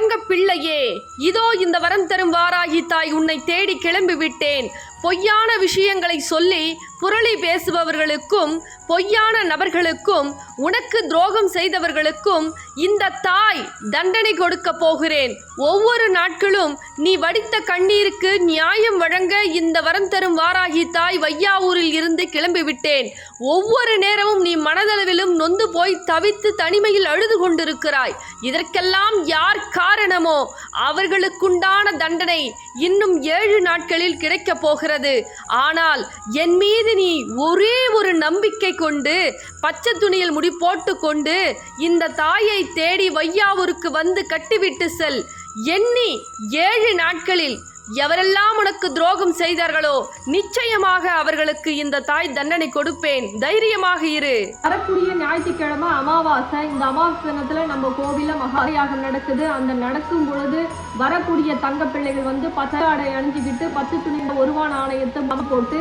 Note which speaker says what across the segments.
Speaker 1: தங்க பிள்ளையே இதோ இந்த வரம் தரும் வாராகி தாய் உன்னை தேடி கிளம்பி விட்டேன். பொய்யான விஷயங்களை சொல்லி புரளி பேசுபவர்களுக்கும் பொய்யான நபர்களுக்கும் உனக்கு துரோகம் செய்தவர்களுக்கும் இந்த தாய் தண்டனை கொடுக்க போகிறேன். ஒவ்வொரு நாட்களும் நீ வடித்த கண்ணீருக்கு நியாயம் வழங்க இந்த வரம் தரும் வாராகி தாய் வையாவூரில் இருந்து கிளம்பி விட்டேன். ஒவ்வொரு நேரமும் நீ மனதளவிலும் நொந்து போய் தவித்து தனிமையில் அழுது கொண்டிருக்கிறாய். இதற்கெல்லாம் யார் கா காரணமோ? அவர்களுக்குண்டான தண்டனை இன்னும் ஏழு நாட்களில் கிடைக்கப் போகிறது. ஆனால் என் மீது நீ ஒரே ஒரு நம்பிக்கை கொண்டு பச்சை துணியில் முடி போட்டுக்கொண்டு இந்த தாயை தேடி வையாவூருக்கு வந்து கட்டிவிட்டு செல். எண்ணி ஏழு நாட்களில் எவரெல்லாம் உனக்கு துரோகம் செய்தார்களோ நிச்சயமாக அவர்களுக்கு இந்த தாய் தண்டனை கொடுப்பேன். தைரியமாக இரு.
Speaker 2: வரக்கூடிய ஞாயிற்றுக்கிழமை அமாவாசை. இந்த அமாவாசை தினத்துல நம்ம கோவில மகாயாகம் நடக்குது. அந்த நடக்கும் பொழுது வரக்கூடிய தங்க பிள்ளைகள் வந்து பச்சை ஆடை அணிஞ்சுக்கிட்டு பத்து துணி ஒருவான ஆணையத்தை மனம் போட்டு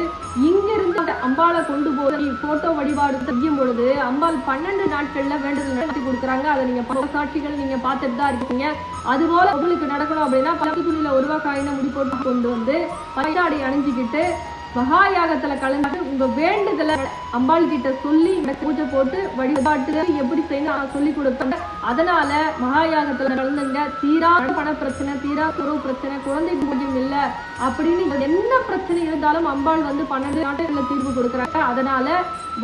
Speaker 2: இங்கிருந்து அம்பாலை அம்பாளை கொண்டு போய் போட்டோ வழிபாடு செய்யும் பொழுது அம்பாள் பன்னெண்டு நாட்கள்ல வேண்டுதல் நடத்தி கொடுக்குறாங்க. அதை நீங்க பல சாட்சிகள் நீங்க பார்த்துட்டு தான் இருக்கீங்க. அதுபோல உங்களுக்கு நடக்கணும் அப்படின்னா பத்து துணியில ஒருவா காயினை முடி போட்டு கொண்டு வந்து பச்சை ஆடை அணிஞ்சுக்கிட்டு மகாயாகத்துல கலந்து உங்க வேண்டுதலை அம்பாள் கிட்ட சொல்லி பூஜை போட்டு வழிபாட்டு எப்படி செய்யணும் சொல்லி கொடுப்பேன் அதனால மகாயாகத்துல கலந்துங்க. தீரா பண பிரச்சனை தீரா துறவு பிரச்சனை குழந்தை பூஜ்யம் இல்ல அப்படின்னு என்ன பிரச்சனை இருந்தாலும் அம்பாள் வந்து பன்னெண்டு நாட்டுல தீர்வு கொடுக்குறாங்க. அதனால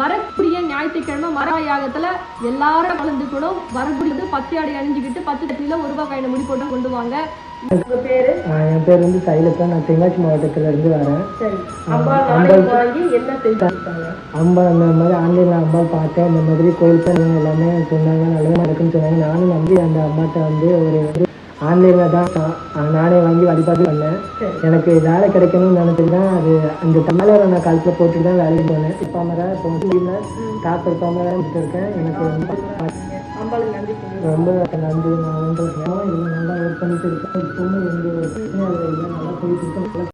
Speaker 2: வரக்கூடிய ஞாயிற்றுக்கிழமை மகாயாகத்துல எல்லாரும் கலந்துக்கணும். வரக்கூடியது பச்சை அடி அணிஞ்சுக்கிட்டு பத்து தட்டில ஒரு ரூபாய் கையில முடி போட்டு கொண்டு வாங்க.
Speaker 3: என் பேர் வந்து சைலத்தா நான் தென்காசி மாவட்டத்துல இருந்து வரேன். அம்பாள் அந்த மாதிரி ஆன்லைனில் அம்பாள் பார்த்தேன். இந்த மாதிரி கோயில் போனவங்க எல்லாமே சொன்னாங்க. நல்லதாக நடக்குன்னு சொன்னாங்க. நானும் நம்பி அந்த அம்மாட்ட வந்து ஒரு ஆன்லைனில் தான் நான் வாங்கி வழிபாடு பண்ணேன். எனக்கு வேலை கிடைக்கணும்னு நினைச்சிட்டு தான் அது அந்த தமிழரை நான் கழுத்தில் போட்டுட்டு தான் வேலைக்கு போனேன். இப்போ இப்போ வந்து பாமரா இருக்கேன். எனக்கு ரொம்ப
Speaker 2: நன்றி
Speaker 3: நன்றி. நான் நல்லா ஒர்க் பண்ணிட்டு இருக்கேன் இப்போவும் எந்த ஒரு பிரச்சனையும் இல்லை நல்லா போயிட்டு இருக்கேன்